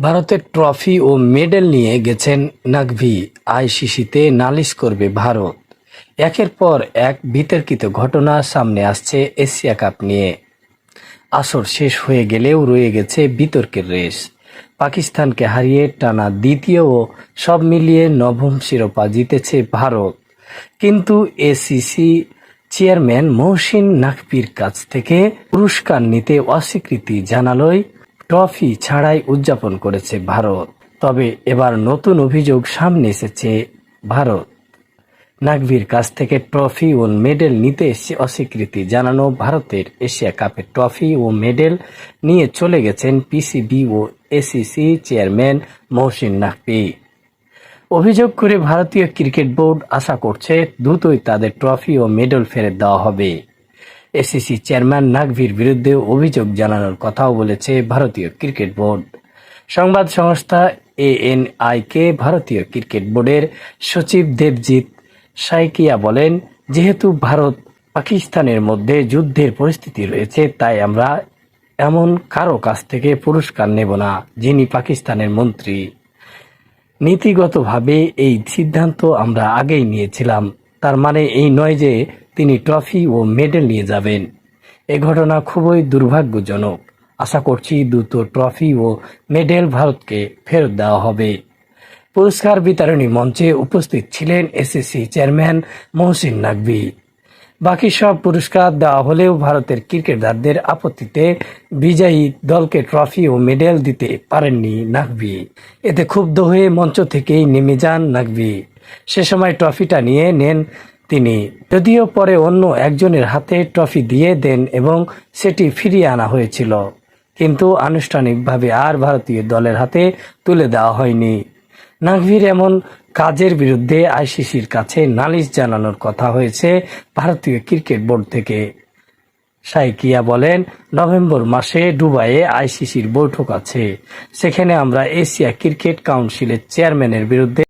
ভারতের ট্রফি ও মেডেল নিয়ে গেছেন নাকভি আইসিসিতে নালিশ করবে ভারত। একের পর এক বিতর্কিত ঘটনা সামনে আসছে এশিয়া কাপ নিয়ে। আসর শেষ হয়ে গেলেও রয়ে গেছে বিতর্কের রেস পাকিস্তানকে হারিয়ে টানা দ্বিতীয় ও সব মিলিয়ে নবম শিরোপা জিতেছে ভারত। কিন্তু এসিসি চেয়ারম্যান মহসিন নাকবির কাছ থেকে পুরস্কার নিতে অস্বীকৃতি জানালোয় ট্রফি ছাড়াই উদযাপন করেছে ভারত। তবে এবার নতুন অভিযোগ সামনে এসেছে ভারত। নাকভির কাছ থেকে ট্রফি ও মেডেল নিতে অস্বীকৃতি, জানানো ভারতের এশিয়া কাপের ট্রফি ও মেডেল নিয়ে চলে গেছেন পিসিবি ও এসিসি চেয়ারম্যান মহসিন নাকভি। অভিযোগ করে ভারতীয় ক্রিকেট বোর্ড আশা করছে দ্রুতই তাদের ট্রফি ও মেডেল ফেরত দেওয়া হবে। এসিসি চেয়ারম্যান নাকভির বিরুদ্ধে অভিযোগ জানানোর কথাও বলেছে ভারতীয় ক্রিকেট বোর্ড। সংবাদ সংস্থা এএনআইকে ভারতীয় ক্রিকেট বোর্ডের সচিব দেবজিৎ সাইকিয়া বলেন, যেহেতু ভারত পাকিস্তানের মধ্যে যুদ্ধের পরিস্থিতি রয়েছে, তাই আমরা এমন কারও কাছ থেকে পুরস্কার নেব না, যিনি পাকিস্তানের মন্ত্রী। নীতিগতভাবে এই সিদ্ধান্ত আমরা আগেই নিয়েছিলাম। তার মানে এই নয় যে তিনি ট্রফি ও মেডেল নিয়ে যাবেন। এ ঘটনা খুবই দুর্ভাগ্যজনক। আশা করছি দ্রুত ট্রফি ও মেডেল ভারতকে ফেরত দেওয়া হবে। পুরস্কার বিতরণী মঞ্চে উপস্থিত ছিলেন এসএসসি চেয়ারম্যান মহসিন নাকভি। বাকি সব পুরস্কার দেওয়া হলেও ভারতের ক্রিকেটারদের আপত্তিতে বিজয়ী দলকে ট্রফি ও মেডেল দিতে পারেননি নাকভি। এতে ক্ষুব্ধ হয়ে মঞ্চ থেকেই নেমে যান নাকভি। সে সময় ট্রফিটা নিয়ে নেন তিনি, যদিও পরে অন্য একজনের হাতে ট্রফি দিয়ে দেন এবং সেটি ফিরিয়ে আনা হয়েছিল। কিন্তু আনুষ্ঠানিকভাবে আর ভারতীয় দলের হাতে তুলে দেওয়া হয়নি। নাকভির এমন কাজের বিরুদ্ধে আইসিসির কাছে নালিশ জানানোর কথা হয়েছে ভারতীয় ক্রিকেট বোর্ড থেকে। সাইকিয়া বলেন, নভেম্বর মাসে দুবাইয়ে আইসিসির বৈঠক আছে। সেখানে আমরা এশিয়া ক্রিকেট কাউন্সিলের চেয়ারম্যানের বিরুদ্ধে